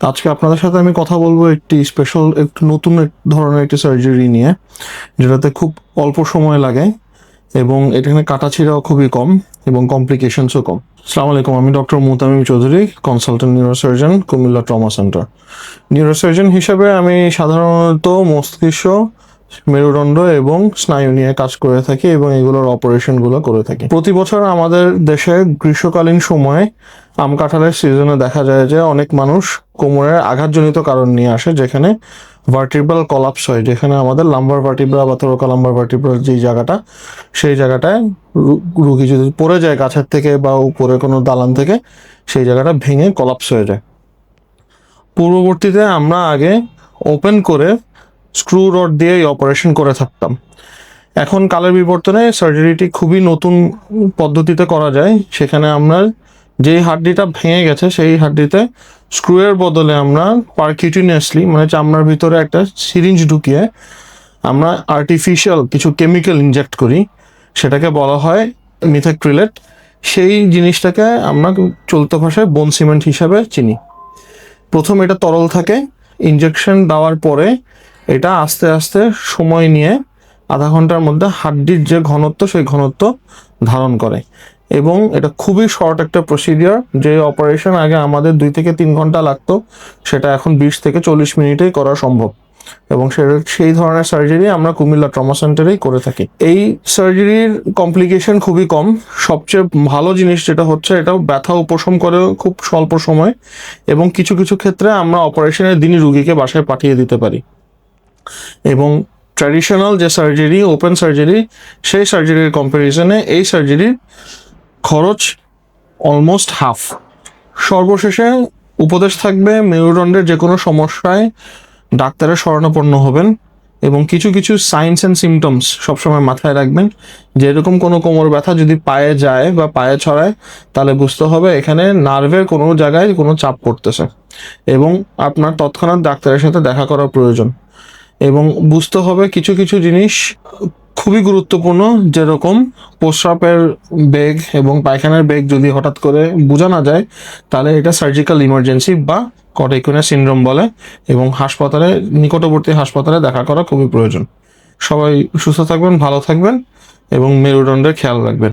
আজকে আপনাদের সাথে আমি কথা বলব একটি স্পেশাল একটু নতুন ধরনের একটি সার্জারি নিয়ে, যেটাতে খুব অল্প সময় লাগে এবং এখানে কাটাছিড়াও খুবই কম এবং কমপ্লিকেশনসও কম। আসসালামু আলাইকুম, আমি doctor Mutamim Chowdhury consultant neurosurgeon Comilla trauma centre neurosurgeon হিসেবে আমি সাধারণত মস্তিষ্ক মেরুদণ্ড এবং স্নায়ু নিয়ে কাজ করে থাকি এবং এগুলোর অপারেশনগুলো করে থাকি। প্রতি বছর আমাদের দেশে গ্রীষ্মকালীন সময়ে আম কাঁঠালের সিজনে দেখা যায় যে অনেক মানুষ কোমরের আঘাতজনিত কারণ নিয়ে আসে, যেখানে ভার্টিব্রাল কলাপস হয়, যেখানে আমাদের লাম্বার ভার্টিব্রা বা তোরকা লাম্বার ভার্টিব্রা যেই জায়গাটা, সেই জায়গাটায় রুগী যদি পড়ে যায় গাছের থেকে বা উপরে কোনো দালান থেকে, সেই জায়গাটা ভেঙে কলাপস হয়ে যায়। পূর্ববর্তীতে আমরা আগে ওপেন করে স্ক্রু রড দিয়ে অপারেশন করে থাকতাম। এখন কালের বিবর্তনে সার্জারিটি খুবই নতুন পদ্ধতিতে করা যায়। সেখানে আমরা যেই হাড্ডিটা ভেঙে গেছে, সেই হাড্ডিতে স্ক্রুয়ের বদলে আমরা পারকিউটিনিয়াসলি মানে চামড়ার ভিতরে একটা সিরিঞ্জ ঢুকিয়ে আমরা আর্টিফিশিয়াল কিছু কেমিক্যাল ইনজেক্ট করি। সেটাকে বলা হয় মিথাক্রিলেট সেই জিনিসটাকে আমরা চলতে ভাষায় বোন সিমেন্ট হিসাবে চিনি। প্রথম এটা তরল থাকে। ইনজেকশন দেওয়ার পরে এটা আস্তে আস্তে সময় নিয়ে আধা ঘণ্টার মধ্যে হাড্ডির যে ঘনত্ব, সেই ঘনত্ব ধারণ করে। এবং এটা খুবই শর্ট একটা প্রসিডিওর যে অপারেশন আগে আমাদের দুই থেকে তিন ঘণ্টা লাগতো, সেটা এখন বিশ থেকে চল্লিশ মিনিটেই করা সম্ভব। এবং সেই ধরনের সার্জারি আমরা কুমিল্লা ট্রমা সেন্টারেই করে থাকি। এই সার্জারির কমপ্লিকেশন খুবই কম। সবচেয়ে ভালো জিনিস যেটা হচ্ছে, এটা ব্যথা উপশম করে খুব স্বল্প সময়, এবং কিছু কিছু ক্ষেত্রে আমরা অপারেশনের দিনই রুগীকে বাসায় পাঠিয়ে দিতে পারি। এবং ট্র্যাডিশনাল যে সার্জারি ওপেন সার্জারি সেই সার্জারির কম্প্যারিজনে এই সার্জারির খরচ অলমোস্ট হাফ সর্বশেষে উপদেশ থাকবে, মেরুদণ্ডের যে কোনো সমস্যায় ডাক্তারের শরণাপন্ন হবেন এবং কিছু কিছু সাইন্স অ্যান্ড সিমটমস সবসময় মাথায় রাখবেন। যেরকম কোনো কোমর ব্যথা যদি পায়ে যায় বা পায়ে ছড়ায়, তাহলে বুঝতে হবে এখানে নার্ভের কোনো জায়গায় কোনো চাপ পড়তেছে এবং আপনার তৎক্ষণাৎ ডাক্তারের সাথে দেখা করা প্রয়োজন। এবং বুঝতে হবে কিছু কিছু জিনিস খুবই গুরুত্বপূর্ণ, যেরকম প্রস্রাবের বেগ এবং পায়খানার বেগ যদি হঠাৎ করে বোঝা না যায়, তাহলে এটা সার্জিক্যাল ইমার্জেন্সি বা কটেকুনা সিনড্রোম বলে এবং হাসপাতালে, নিকটবর্তী হাসপাতালে দেখা করা খুবই প্রয়োজন। সবাই সুস্থ থাকবেন, ভালো থাকবেন এবং মেরুদণ্ডের খেয়াল রাখবেন।